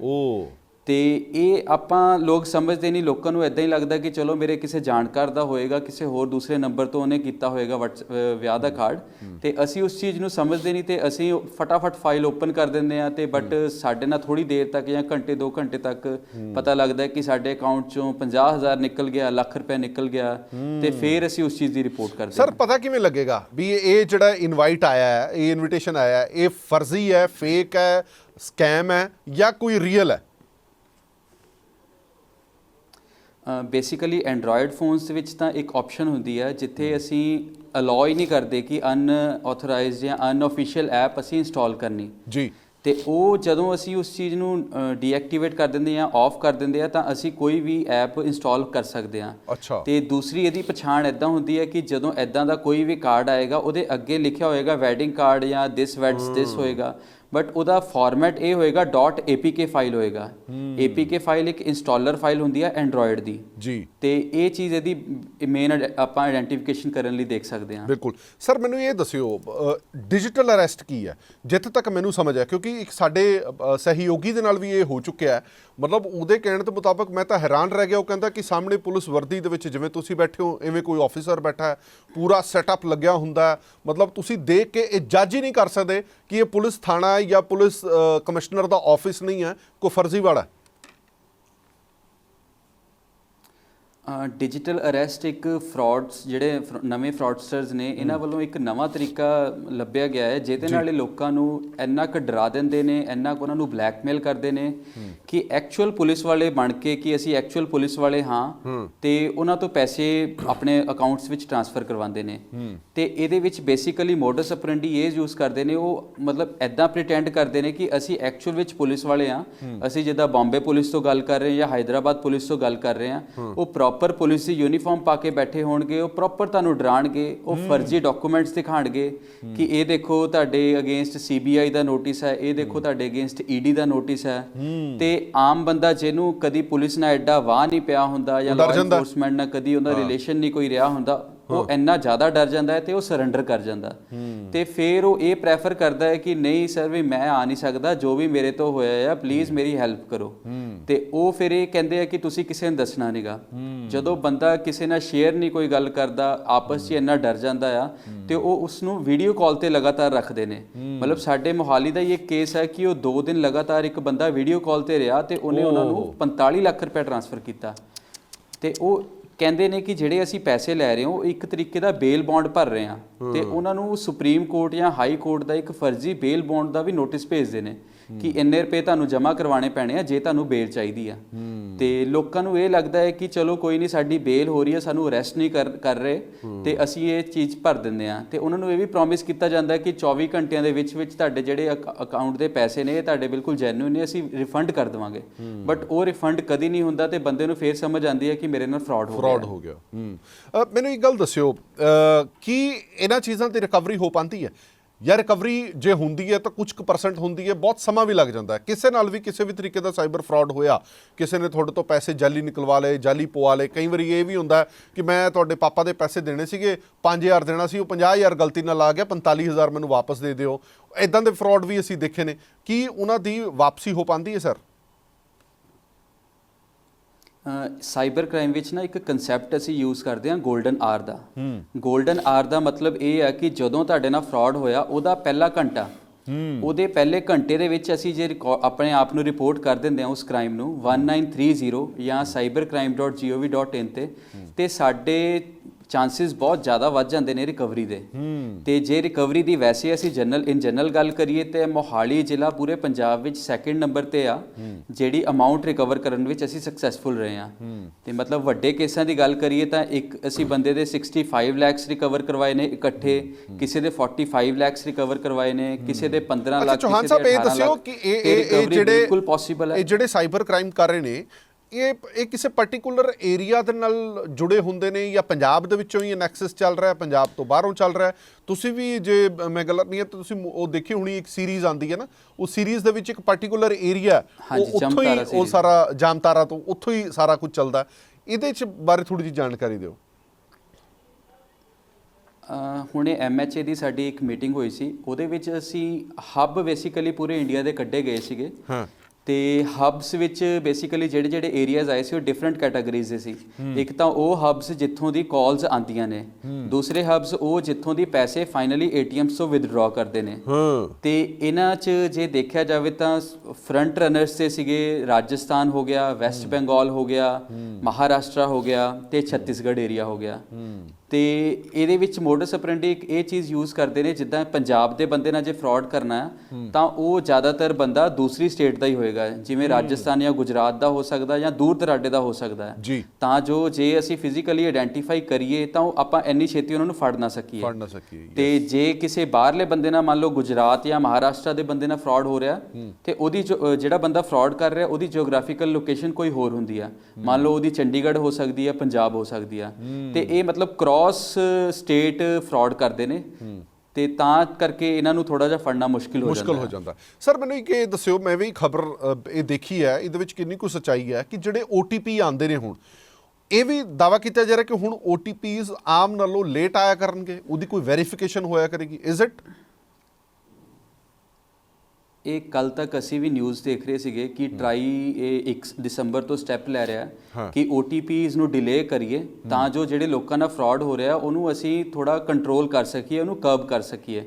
ਤੇ ਇਹ ਆਪਾਂ ਲੋਕ ਸਮਝਦੇ ਨਹੀਂ ਲੋਕਾਂ ਨੂੰ ਇਦਾਂ ਹੀ ਲੱਗਦਾ ਕਿ ਚਲੋ ਮੇਰੇ ਕਿਸੇ ਜਾਣਕਾਰ ਦਾ ਹੋਏਗਾ ਕਿਸੇ ਹੋਰ ਦੂਸਰੇ ਨੰਬਰ ਤੋਂ ਉਹਨੇ ਕੀਤਾ ਹੋਏਗਾ ਵਿਆਹ ਦਾ ਕਾਰਡ ਤੇ ਅਸੀਂ ਉਸ ਚੀਜ਼ ਨੂੰ ਸਮਝਦੇ ਨਹੀਂ ਤੇ ਅਸੀਂ ਫਟਾਫਟ ਫਾਈਲ ਓਪਨ ਕਰ ਦਿੰਦੇ ਆ ਤੇ ਬਟ ਸਾਡੇ ਨਾਲ ਥੋੜੀ ਦੇਰ ਤੱਕ ਜਾਂ ਘੰਟੇ 2 ਘੰਟੇ ਤੱਕ ਪਤਾ ਲੱਗਦਾ ਕਿ ਸਾਡੇ ਅਕਾਊਂਟ ਚੋਂ 50000 ਨਿਕਲ ਗਿਆ ਲੱਖ ਰੁਪਏ ਨਿਕਲ ਗਿਆ ਤੇ ਫਿਰ ਅਸੀਂ ਉਸ ਚੀਜ਼ ਦੀ ਰਿਪੋਰਟ ਕਰਦੇ ਸਰ ਪਤਾ ਕਿਵੇਂ ਲੱਗੇਗਾ ਵੀ ਇਹ ਇਹ ਜਿਹੜਾ ਇਨਵਾਈਟ ਆਇਆ ਹੈ ਇਹ ਇਨਵੀਟੇਸ਼ਨ ਆਇਆ ਹੈ ਇਹ ਫਰਜ਼ੀ ਹੈ ਫੇਕ ਹੈ ਸਕੈਮ ਹੈ ਜਾਂ ਕੋਈ ਰੀਅਲ ਹੈ? ਬੇਸਿਕਲੀ ਐਂਡਰੋਇਡ ਫੋਨਸ ਦੇ ਵਿੱਚ ਤਾਂ ਇੱਕ ਆਪਸ਼ਨ ਹੁੰਦੀ ਹੈ ਜਿੱਥੇ ਅਸੀਂ ਅਲਾਉ ਹੀ ਨਹੀਂ ਕਰਦੇ ਕਿ ਅਨਆਥੋਰਾਈਜ਼ਡ ਜਾਂ ਅਨਆਫੀਸ਼ੀਅਲ ਐਪ ਅਸੀਂ ਇੰਸਟਾਲ ਕਰਨੀ। ਜੀ। ਤੇ ਉਹ ਜਦੋਂ ਅਸੀਂ ਉਸ ਚੀਜ਼ ਨੂੰ ਡੀਐਕਟੀਵੇਟ ਕਰ ਦਿੰਦੇ ਆ ਆਫ ਕਰ ਦਿੰਦੇ ਆ ਤਾਂ ਅਸੀਂ ਕੋਈ ਵੀ ਐਪ ਇੰਸਟਾਲ ਕਰ ਸਕਦੇ ਆ ਅੱਛਾ। ਤੇ ਦੂਸਰੀ ਇਹਦੀ ਪਛਾਣ ਇਦਾਂ ਹੁੰਦੀ ਹੈ ਕਿ ਜਦੋਂ ਇਦਾਂ ਦਾ ਕੋਈ ਵੀ ਕਾਰਡ ਆਏਗਾ ਉਹਦੇ ਅੱਗੇ ਲਿਖਿਆ ਹੋਏਗਾ ਵੈਡਿੰਗ ਕਾਰਡ ਜਾਂ ਦਿਸ ਵੈਡਸ ਦਿਸ ਹੋਏਗਾ। ਬਟ ਉਹਦਾ ਫਾਰਮੈਟ ਇਹ ਹੋਏਗਾ .apk ਫਾਈਲ ਹੋਏਗਾ। apk ਫਾਈਲ ਇੱਕ ਇੰਸਟਾਲਰ ਫਾਈਲ ਹੁੰਦੀ ਹੈ ਐਂਡਰੋਇਡ ਦੀ। ਜੀ। ਤੇ ਇਹ ਚੀਜ਼ ਇਹਦੀ ਮੇਨ ਆਪਾਂ ਆਇਡੈਂਟੀਫਿਕੇਸ਼ਨ ਕਰਨ ਲਈ ਦੇਖ ਸਕਦੇ ਹਾਂ। ਬਿਲਕੁਲ। ਸਰ ਮੈਨੂੰ ਇਹ ਦੱਸਿਓ ਡਿਜੀਟਲ ਅਰੈਸਟ ਕੀ ਹੈ? ਜਿੱਥੇ ਤੱਕ ਮੈਨੂੰ ਸਮਝ ਹੈ ਕਿਉਂਕਿ ਇੱਕ ਸਾਡੇ ਸਹਿਯੋਗੀ ਦੇ ਨਾਲ ਵੀ ਇਹ ਹੋ ਚੁੱਕਿਆ ਹੈ। ਮਤਲਬ ਉਹਦੇ ਕਹਿਣ ਦੇ ਮੁਤਾਬਕ ਮੈਂ ਤਾਂ ਹੈਰਾਨ ਰਹਿ ਗਿਆ ਉਹ ਕਹਿੰਦਾ ਕਿ ਸਾਹਮਣੇ ਪੁਲਿਸ ਵਰਦੀ ਦੇ ਵਿੱਚ ਜਿਵੇਂ ਤੁਸੀਂ ਬੈਠੇ ਹੋ ਐਵੇਂ ਕੋਈ ਆਫੀਸਰ ਬੈਠਾ ਹੈ ਪੂਰਾ ਸੈਟਅਪ ਲੱਗਿਆ ਹੁੰਦਾ ਮਤਲਬ ਤੁਸੀਂ ਦੇਖ ਕੇ ਇਹ ਜੱਜ ਹੀ ਨਹੀਂ ਕਰ ਸਕਦੇ ਕਿ ਇਹ ਪੁਲਿਸ ਥਾਣਾ ਹੈ ਜਾਂ ਪੁਲਿਸ ਕਮਿਸ਼ਨਰ ਦਾ ਆਫਿਸ ਨਹੀਂ ਹੈ ਕੋਈ ਫਰਜ਼ੀਵਾੜਾ ਡਿਜੀਟਲ ਅਰੈਸਟ ਇੱਕ ਫਰਾਡਸ ਜਿਹੜੇ ਫਰ- ਨਵੇਂ ਫਰਾਡਸਟਰਸ ਨੇ ਇਹਨਾਂ ਵੱਲੋਂ ਇੱਕ ਨਵਾਂ ਤਰੀਕਾ ਲੱਭਿਆ ਗਿਆ ਹੈ ਜਿਹਦੇ ਨਾਲ ਇਹ ਲੋਕਾਂ ਨੂੰ ਇੰਨਾ ਕੁ ਡਰਾ ਦਿੰਦੇ ਨੇ ਇੰਨਾ ਕੁ ਉਹਨਾਂ ਨੂੰ ਬਲੈਕਮੇਲ ਕਰਦੇ ਨੇ ਕਿ ਐਕਚੁਅਲ ਪੁਲਿਸ ਵਾਲੇ ਬਣ ਕੇ ਕਿ ਅਸੀਂ ਐਕਚੁਅਲ ਪੁਲਿਸ ਵਾਲੇ ਹਾਂ ਤੇ ਉਹਨਾਂ ਤੋਂ ਪੈਸੇ ਆਪਣੇ ਅਕਾਊਂਟਸ ਵਿੱਚ ਟ੍ਰਾਂਸਫਰ ਕਰਵਾਉਂਦੇ ਨੇ। ਤੇ ਇਹਦੇ ਵਿੱਚ ਬੇਸਿਕਲੀ ਮੋਡਸ ਅਪਰੈਂਡੀ ਇਹ ਯੂਜ਼ ਕਰਦੇ ਨੇ ਉਹ ਮਤਲਬ ਐਦਾਂ ਪ੍ਰੀਟੈਂਡ ਕਰਦੇ ਨੇ ਕਿ ਅਸੀਂ ਐਕਚੁਅਲ ਵਿੱਚ ਪੁਲਿਸ ਵਾਲੇ ਹਾਂ ਅਸੀਂ ਜਿੱਦਾਂ ਬੰਬੇ ਪੁਲਿਸ ਤੋਂ ਗੱਲ ਕਰ ਰਹੇ ਹਾਂ ਜਾਂ ਹਾਈਦਰਾਬਾਦ ਪੁਲਿਸ ਤੋਂ ਗੱਲ ਕਰ ਰਹੇ ਹਾਂ ਉਹ ਪ੍ਰੋਪਰ ਪੁਲਿਸ ਦੀ ਯੂਨੀਫਾਰਮ ਪਾ ਕੇ ਬੈਠੇ ਹੋਣਗੇ ਉਹ ਪ੍ਰੋਪਰ ਤੁਹਾਨੂੰ ਡਰਾਣਗੇ ਉਹ ਫਰਜ਼ੀ ਡਾਕੂਮੈਂਟਸ ਦਿਖਾਣਗੇ ਕਿ ਇਹ ਦੇਖੋ ਤੁਹਾਡੇ ਅਗੇਂਸਟ ਸੀਬੀਆਈ ਦਾ ਨੋਟਿਸ ਹੈ ਇਹ ਦੇਖੋ ਤੁਹਾਡੇ ਅਗੇਂਸਟ ਈਡੀ ਦਾ ਨੋਟਿਸ ਹੈ ਤੇ ਆਮ ਬੰਦਾ ਜਿਹਨੂੰ ਕਦੀ ਪੁਲਿਸ ਨਾਲ ਐਡਾ ਵਾਹ ਨਹੀਂ ਪਿਆ ਹੁੰਦਾ ਜਾਂ ਲਾਅ। ਐਨਫੋਰਸਮੈਂਟ ਨਾਲ ਕਦੀ ਉਹਦਾ ਰਿਲੇਸ਼ਨ ਨਹੀਂ ਕੋਈ ਰਿਹਾ ਹੁੰਦਾ ਉਹ ਇੰਨਾ ਜ਼ਿਆਦਾ ਡਰ ਜਾਂਦਾ ਹੈ ਤੇ ਉਹ ਸਰੈਂਡਰ ਕਰ ਜਾਂਦਾ। ਤੇ ਫਿਰ ਉਹ ਇਹ ਪ੍ਰੈਫਰ ਕਰਦਾ ਹੈ ਕਿ ਨਹੀਂ ਸਰ ਵੀ ਮੈਂ ਆ ਨਹੀਂ ਸਕਦਾ ਜੋ ਵੀ ਮੇਰੇ ਤੋਂ ਹੋਇਆ ਆ ਪਲੀਜ਼ ਮੇਰੀ ਹੈਲਪ ਕਰੋ। ਤੇ ਉਹ ਫਿਰ ਇਹ ਕਹਿੰਦੇ ਆ ਕਿ ਤੁਸੀਂ ਕਿਸੇ ਨੂੰ ਦੱਸਣਾ ਨਹੀਂਗਾ ਜਦੋਂ ਬੰਦਾ ਕਿਸੇ ਨਾਲ ਸ਼ੇਅਰ ਨਹੀਂ ਕੋਈ ਗੱਲ ਕਰਦਾ ਆਪਸ 'ਚ ਇੰਨਾ ਡਰ ਜਾਂਦਾ ਆ ਤੇ ਉਹ ਉਸ ਨੂੰ ਵੀਡੀਓ ਕਾਲ ਤੇ ਲਗਾਤਾਰ ਰੱਖਦੇ ਨੇ। ਮਤਲਬ ਸਾਡੇ ਮੋਹਾਲੀ ਦਾ ਹੀ ਇੱਕ ਕੇਸ ਹੈ ਕਿ ਉਹ 2 ਦਿਨ ਲਗਾਤਾਰ ਇੱਕ ਬੰਦਾ ਵੀਡੀਓ ਕਾਲ ਤੇ ਰਿਹਾ ਤੇ ਉਹਨੇ ਉਹਨਾਂ ਨੂੰ 45 ਲੱਖ ਰੁਪਏ ਟ੍ਰਾਂਸਫਰ ਕੀਤਾ। ਤੇ ਉਹ ਕਹਿੰਦੇ ਨੇ ਕਿ ਜਿਹੜੇ ਅਸੀਂ ਪੈਸੇ ਲੈ ਰਹੇ ਹਾਂ ਉਹ ਇੱਕ ਤਰੀਕੇ ਦਾ ਬੇਲ ਬੌਂਡ ਭਰ ਰਹੇ ਹਾਂ। ਤੇ ਉਹਨਾਂ ਨੂੰ ਸੁਪਰੀਮ ਕੋਰਟ ਜਾਂ ਹਾਈ ਕੋਰਟ ਦਾ ਇੱਕ ਫਰਜ਼ੀ ਬੇਲ ਬੌਂਡ ਦਾ ਵੀ ਨੋਟਿਸ ਭੇਜਦੇ ਨੇ। ਕਿ ਇੰਨੇ ਰੁਪਏ ਤੁਹਾਨੂੰ ਜਮ੍ਹਾਂ ਕਰਵਾਉਣੇ ਪੈਣੇ ਆ ਜੇ ਤੁਹਾਨੂੰ ਬੇਲ ਚਾਹੀਦੀ ਆ। ਤੇ ਲੋਕਾਂ ਨੂੰ ਇਹ ਲੱਗਦਾ ਹੈ ਕਿ ਚਲੋ ਕੋਈ ਨਹੀਂ ਸਾਡੀ ਬੇਲ ਹੋ ਰਹੀ ਹੈ ਸਾਨੂੰ ਅਰੈਸਟ ਨਹੀਂ ਕਰ ਰਹੇ। ਤੇ ਅਸੀਂ ਇਹ ਚੀਜ਼ ਭਰ ਦਿੰਦੇ ਆ ਤੇ ਉਹਨਾਂ ਨੂੰ ਇਹ ਵੀ ਪ੍ਰੋਮਿਸ ਕੀਤਾ ਜਾਂਦਾ ਹੈ ਕਿ 24 ਘੰਟਿਆਂ ਦੇ ਵਿੱਚ ਵਿੱਚ ਤੁਹਾਡੇ ਜਿਹੜੇ ਅਕਾਊਂਟ ਦੇ ਪੈਸੇ ਨੇ ਇਹ ਤੁਹਾਡੇ ਬਿਲਕੁਲ ਜੈਨੂਇਨ ਨੇ ਅਸੀਂ ਰਿਫੰਡ ਕਰ ਦੇਵਾਂਗੇ। ਬਟ ਉਹ ਰਿਫੰਡ ਕਦੀ ਨਹੀਂ ਹੁੰਦਾ ਤੇ ਬੰਦੇ ਨੂੰ ਫੇਰ ਸਮਝ ਆਉਂਦੀ ਹੈ ਕਿ ਮੇਰੇ ਨਾਲ ਫਰਾਡ ਹੋ ਗਿਆ। ਫਰਾਡ ਹੋ। ਗਿਆ ਮੈਨੂੰ ਇੱਕ ਗੱਲ ਦੱਸਿਓ। ਕੀ ਇਹਨਾਂ ਚੀਜ਼ਾਂ ਦੀ ਰਿਕਵਰੀ ਹੋ ਪਾਉਂਦੀ ਹੈ? ਜਾਂ ਰਿਕਵਰੀ ਜੇ ਹੁੰਦੀ ਹੈ ਤਾਂ ਕੁਝ ਕੁ ਪਰਸੈਂਟ ਹੁੰਦੀ ਹੈ, ਬਹੁਤ ਸਮਾਂ ਵੀ ਲੱਗ ਜਾਂਦਾ ਹੈ। ਕਿਸੇ ਨਾਲ ਵੀ ਕਿਸੇ ਵੀ ਤਰੀਕੇ ਦਾ ਸਾਈਬਰ ਫਰਾਡ ਹੋਇਆ, ਕਿਸੇ ਨੇ ਤੁਹਾਡੇ ਤੋਂ ਪੈਸੇ ਜਾਲੀ ਨਿਕਲਵਾ ਲਏ, ਜਾਲੀ ਪਵਾ ਲਏ, ਕਈ ਵਾਰੀ ਇਹ ਵੀ ਹੁੰਦਾ ਕਿ ਮੈਂ ਤੁਹਾਡੇ ਪਾਪਾ ਦੇ ਪੈਸੇ ਦੇਣੇ ਸੀਗੇ 5000 ਦੇਣਾ ਸੀ, ਉਹ 50000 ਗਲਤੀ ਨਾਲ ਆ ਗਿਆ 45000 ਮੈਨੂੰ ਵਾਪਸ ਦੇ ਦਿਓ। ਇਦਾਂ ਦੇ ਫਰਾਡ ਵੀ ਅਸੀਂ ਦੇਖੇ ਨੇ। ਕੀ ਉਹਨਾਂ ਦੀ ਵਾਪਸੀ ਹੋ ਪਾਉਂਦੀ ਹੈ ਸਰ ਸਾਈਬਰ ਕ੍ਰਾਈਮ ਵਿੱਚ ਨਾ ਇੱਕ ਕਨਸੈਪਟ ਅਸੀਂ ਯੂਜ਼ ਕਰਦੇ ਹਾਂ 골ਡਨ ਆਰ ਦਾ। 골ਡਨ ਆਰ ਦਾ ਮਤਲਬ ਇਹ ਹੈ ਕਿ ਜਦੋਂ ਤੁਹਾਡੇ ਨਾਲ ਫਰਾਡ ਹੋਇਆ ਉਹਦਾ ਪਹਿਲਾ ਘੰਟਾ। ਉਹਦੇ ਪਹਿਲੇ ਘੰਟੇ ਦੇ ਵਿੱਚ ਅਸੀਂ ਜੇ ਆਪਣੇ ਆਪ ਨੂੰ ਰਿਪੋਰਟ ਕਰ ਦਿੰਦੇ ਹਾਂ ਉਸ ਕ੍ਰਾਈਮ ਨੂੰ 1930 ਜਾਂ cybercrime.gov.in ਤੇ। ਤੇ ਸਾਡੇ ਚਾਂਸਸ ਬਹੁਤ ਜ਼ਿਆਦਾ ਵੱਧ ਜਾਂਦੇ ਨੇ ਰਿਕਵਰੀ ਦੇ। ਤੇ ਜੇ ਰਿਕਵਰੀ ਦੀ ਵੈਸੇ ਅਸੀਂ ਜਨਰਲ ਇਨ ਜਨਰਲ ਗੱਲ ਕਰੀਏ ਤੇ ਮੋਹਾਲੀ ਜ਼ਿਲ੍ਹਾ ਪੂਰੇ ਪੰਜਾਬ ਵਿੱਚ ਸੈਕਿੰਡ ਨੰਬਰ ਤੇ ਆ ਜਿਹੜੀ ਅਮਾਉਂਟ ਰਿਕਵਰ ਕਰਨ ਵਿੱਚ ਅਸੀਂ ਸਕਸੈਸਫੁਲ ਰਹੇ ਆ ਤੇ ਮਤਲਬ ਵੱਡੇ ਕੇਸਾਂ ਦੀ ਗੱਲ ਕਰੀਏ ਤਾਂ ਇੱਕ ਅਸੀਂ ਬੰਦੇ ਦੇ 65 ਲੱਖ ਰਿਕਵਰ ਕਰਵਾਏ ਨੇ ਇਕੱਠੇ ਕਿਸੇ ਦੇ 45 ਲੱਖ ਰਿਕਵਰ ਕਰਵਾਏ ਨੇ ਕਿਸੇ ਦੇ 15 ਅੱਛਾ ਲੱਖ ਚੌਹਾਨ ਕਿਸੇ ਸਾਹਿਬ ਦੇ ਇਹ 18 ਦੱਸਿਓ ਕਿ ਇਹ ਇਹ ਜਿਹੜੇ ਬਿਲਕੁਲ ਪੋਸੀਬਲ ਹੈ। ਇਹ ਜਿਹੜੇ ਸਾਈਬਰ ਕ੍ਰਾਈਮ ਕਰ ਰਹੇ ਨੇ ਇਹ ਇਹ ਕਿਸੇ ਪਾਰਟਿਕੂਲਰ ਏਰੀਆ ਦੇ ਨਾਲ ਜੁੜੇ ਹੁੰਦੇ ਨੇ ਜਾਂ ਪੰਜਾਬ ਦੇ ਵਿੱਚੋਂ ਹੀ ਨੈਕਸਸ ਚੱਲ ਰਿਹਾ ਹੈ ਪੰਜਾਬ ਤੋਂ ਬਾਹਰੋਂ ਚੱਲ ਰਿਹਾ? ਹੈ ਤੁਸੀਂ ਵੀ ਜੇ ਮੈਂ ਗਲਤ ਨਹੀਂ ਹੈ ਤਾਂ ਤੁਸੀਂ ਉਹ ਦੇਖੀ ਹੋਣੀ ਇੱਕ ਸੀਰੀਜ਼ ਆਂਦੀ ਹੈ ਨਾ? ਉਹ ਸੀਰੀਜ਼ ਦੇ ਵਿੱਚ ਇੱਕ ਪਾਰਟਿਕੂਲਰ ਏਰੀਆ ਹਾਂਜੀ, ਉੱਥੋਂ ਹੀ ਉਹ। ਸਾਰਾ ਜਾਮਤਾਰਾ ਤੋਂ ਉੱਥੋਂ ਹੀ ਸਾਰਾ ਕੁਝ ਚੱਲਦਾ। ਇਹਦੇ ਚ ਬਾਰੇ ਥੋੜੀ ਜਿਹੀ ਜਾਣਕਾਰੀ ਦਿਓ। ਹੁਣੇ ਐਮਐਚਏ ਦੀ ਸਾਡੀ ਇੱਕ ਮੀਟਿੰਗ ਹੋਈ ਸੀ। ਉਹਦੇ ਵਿੱਚ ਅਸੀਂ ਹੱਬ ਬੇਸਿਕਲੀ ਪੂਰੇ ਇੰਡੀਆ ਦੇ ਕੱਢੇ ਗਏ ਸੀਗੇ। ਹਾਂ। ਤੇ ਹਬਸ ਵਿੱਚ ਬੇਸਿਕਲੀ ਜਿਹੜੇ ਜਿਹੜੇ ਏਰੀਆਜ਼ ਆਏ ਸੀ ਉਹ ਡਿਫਰੈਂਟ ਕੈਟਾਗਰੀਜ਼ ਦੇ ਸੀ। ਇੱਕ ਤਾਂ ਉਹ ਹਬਸ ਜਿੱਥੋਂ ਦੀ ਕਾਲਸ ਆਉਂਦੀਆਂ ਨੇ। ਦੂਸਰੇ ਹਬਸ ਉਹ ਜਿੱਥੋਂ ਦੀ ਪੈਸੇ ਫਾਈਨਲੀ ਏਟੀਐਮਸ ਤੋਂ ਵਿਦਡਰਾ ਕਰਦੇ ਨੇ। ਤੇ ਇਹਨਾਂ 'ਚ ਜੇ ਦੇਖਿਆ ਜਾਵੇ ਤਾਂ ਫਰੰਟ ਰਨਰਸ ਤੇ ਸੀਗੇ ਰਾਜਸਥਾਨ ਹੋ ਗਿਆ ਵੈਸਟ ਬੰਗਾਲ ਹੋ ਗਿਆ ਮਹਾਰਾਸ਼ਟਰ ਹੋ ਗਿਆ ਤੇ ਛੱਤੀਸਗੜ੍ਹ ਏਰੀਆ ਹੋ ਗਿਆ। ਤੇ ਇਹਦੇ ਵਿੱਚ ਮੋਡਸ ਆਪਰੈਂਡੀ ਇੱਕ ਇਹ ਚੀਜ਼ ਯੂਜ਼ ਕਰਦੇ ਨੇ ਜਿੱਦਾਂ ਪੰਜਾਬ ਦੇ ਬੰਦੇ ਨਾਲ ਜੇ ਫਰਾਡ ਕਰਨਾ ਤਾਂ ਉਹ ਜ਼ਿਆਦਾਤਰ ਬੰਦਾ ਦੂਸਰੀ ਸਟੇਟ ਦਾ ਹੀ ਹੋਏਗਾ। ਜਿਵੇਂ ਰਾਜਸਥਾਨ ਜਾਂ ਗੁਜਰਾਤ ਦਾ ਹੋ ਸਕਦਾ ਜਾਂ ਦੂਰ ਦਰਾਡੇ ਦਾ ਹੋ ਸਕਦਾ ਹੈ। ਤਾਂ ਜੋ ਜੇ ਅਸੀਂ ਫਿਜ਼ੀਕਲੀ ਆਇਡੈਂਟੀਫਾਈ ਕਰੀਏ ਤਾਂ ਉਹ ਆਪਾਂ ਇੰਨੀ ਛੇਤੀ ਉਹਨਾਂ ਨੂੰ ਫੜ ਨਾ ਸਕੀਏ। ਫੜ ਨਾ ਸਕੀਏ ਤੇ ਜੇ ਕਿਸੇ ਬਾਹਰਲੇ ਬੰਦੇ ਨਾਲ ਮੰਨ ਲਓ ਗੁਜਰਾਤ ਜਾਂ ਮਹਾਰਾਸ਼ਟਰ ਦੇ ਬੰਦੇ ਨਾਲ ਫਰਾਡ ਹੋ ਰਿਹਾ ਤੇ ਉਹਦੀ ਜਿਹੜਾ ਬੰਦਾ ਫਰਾਡ ਕਰ ਰਿਹਾ ਉਹਦੀ ਜੀਓਗ੍ਰਾਫੀਕਲ ਲੋਕੇਸ਼ਨ ਕੋਈ ਹੋਰ ਹੁੰਦੀ ਆ। ਮੰਨ ਲਓ ਉਹਦੀ ਚੰਡੀਗੜ੍ਹ ਹੋ ਸਕਦੀ ਆ ਪੰਜਾਬ ਹੋ ਸਕਦੀ ਆ। ਤੇ ਇਹ ਮਤਲਬ ਕ੍ਰਾਸ ਸਟੇਟ ਫਰਾਡ ਕਰਦੇ ਨੇ। ਤੇ ਤਾਂ ਕਰਕੇ ਇਹਨਾਂ ਨੂੰ ਥੋੜਾ ਜਿਹਾ ਫੜਨਾ ਮੁਸ਼ਕਿਲ ਹੋ ਮੁਸ਼ਕਲ ਜਾਂਦਾ ਹੋ ਜਾਂਦਾ। ਸਰ ਮੈਨੂੰ ਇੱਕ ਇਹ ਦੱਸਿਓ ਮੈਂ ਵੀ ਖਬਰ ਇਹ ਦੇਖੀ ਹੈ ਇਹਦੇ ਵਿੱਚ ਕਿੰਨੀ ਕੁ ਸੱਚਾਈ ਹੈ ਕਿ ਜਿਹੜੇ OTP ਆਉਂਦੇ ਨੇ ਹੁਣ ਇਹ ਵੀ ਦਾਵਾ ਕੀਤਾ ਜਾ ਰਿਹਾ ਕਿ ਹੁਣ OTPs ਆਮ ਨਾਲੋਂ ਲੇਟ ਆਇਆ ਕਰਨਗੇ ਉਹਦੀ ਕੋਈ ਵੈਰੀਫਿਕੇਸ਼ਨ ਹੋਇਆ ਕਰੇਗੀ ਇਜ਼ ਇਟ ਇਹ ਕੱਲ ਤੱਕ ਅਸੀਂ ਵੀ ਨਿਊਜ਼ ਦੇਖ ਰਹੇ ਸੀਗੇ ਕਿ ਟਰਾਈ ਇਹ 1 ਦਸੰਬਰ ਤੋਂ ਸਟੈਪ ਲੈ ਰਿਹਾ ਹਾਂ। ਕਿ OTPs ਨੂੰ ਡਿਲੇ ਕਰੀਏ ਤਾਂ ਜੋ ਜਿਹੜੇ ਲੋਕਾਂ ਨਾਲ ਫਰਾਡ ਹੋ ਰਿਹਾ ਉਹਨੂੰ ਅਸੀਂ ਥੋੜਾ ਕੰਟਰੋਲ ਕਰ ਸਕੀਏ ਉਹਨੂੰ ਕਰਬ ਕਰ ਸਕੀਏ।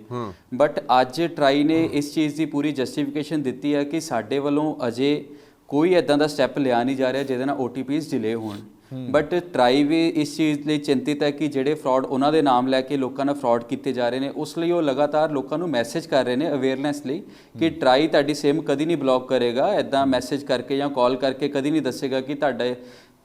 ਬਟ ਅੱਜ ਟਰਾਈ ਨੇ ਇਸ ਚੀਜ਼ ਦੀ ਪੂਰੀ ਜਸਟੀਫਿਕੇਸ਼ਨ ਦਿੱਤੀ ਹੈ ਕਿ ਸਾਡੇ ਵੱਲੋਂ ਅਜੇ ਕੋਈ ਐਦਾਂ ਦਾ ਸਟੈਪ ਲਿਆ ਨਹੀਂ ਜਾ ਰਿਹਾ ਜਿਹਦੇ ਨਾਲ OTPs ਡਿਲੇ ਹੋਣ। ਬਟ ਟਰਾਈ ਵੀ ਇਸ ਚੀਜ਼ ਲਈ ਚਿੰਤਿਤ ਹੈ ਕਿ ਜਿਹੜੇ ਫਰਾਡ ਉਹਨਾਂ ਦੇ ਨਾਮ ਲੈ ਕੇ ਲੋਕਾਂ ਨਾਲ ਫਰਾਡ ਕੀਤੇ ਜਾ ਰਹੇ ਨੇ ਉਸ ਲਈ ਉਹ ਲਗਾਤਾਰ ਲੋਕਾਂ ਨੂੰ ਮੈਸੇਜ ਕਰ ਰਹੇ ਨੇ ਅਵੇਅਰਨੈਸ ਲਈ ਕਿ ਟਰਾਈ ਤੁਹਾਡੀ ਸਿਮ ਕਦੀ ਨਹੀਂ ਬਲੌਕ ਕਰੇਗਾ ਐਦਾਂ ਮੈਸੇਜ ਕਰਕੇ ਜਾਂ ਕਾਲ ਕਰਕੇ ਕਦੀ ਨਹੀਂ ਦੱਸੇਗਾ ਕਿ ਤੁਹਾਡੇ